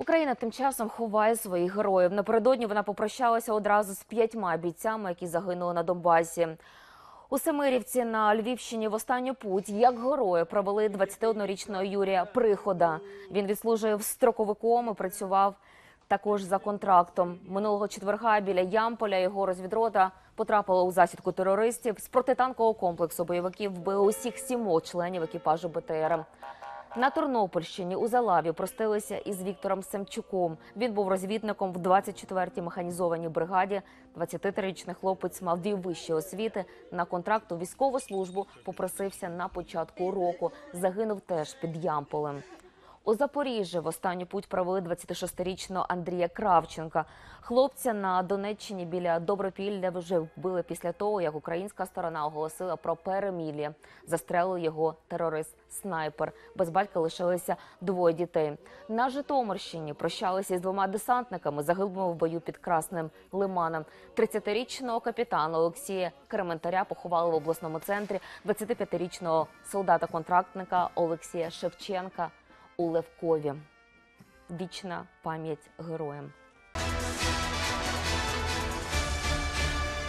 Україна тим часом ховає своїх героїв. Напередодні вона попрощалася одразу з п'ятьма бійцями, які загинули на Донбасі. У Семирівці на Львівщині в останню путь як герої провели 21-річного Юрія Прихода. Він відслужив строковиком і працював також за контрактом. Минулого четверга біля Ямполя його розвідрота потрапила у засідку терористів. З протитанкового комплексу бойовиків вбили усіх сімох членів екіпажу БТР. На Тернопільщині у Залаві простилися із Віктором Семчуком. Він був розвідником в 24-й механізованій бригаді. 23-річний хлопець мав дві вищі освіти. На контракт у військову службу попросився на початку року. Загинув теж під Ямполем. У Запоріжжі в останню путь провели 26-річного Андрія Кравченка. Хлопця на Донеччині біля Добропілля вже вбили після того, як українська сторона оголосила про перемілля. Застрелив його терорист-снайпер. Без батька лишилися двоє дітей. На Житомирщині прощалися із двома десантниками, загиблими в бою під Красним Лиманом. 30-річного капітана Олексія Крементаря поховали в обласному центрі. 25-річного солдата-контрактника Олексія Шевченка у Левкові. Вічна пам'ять героям.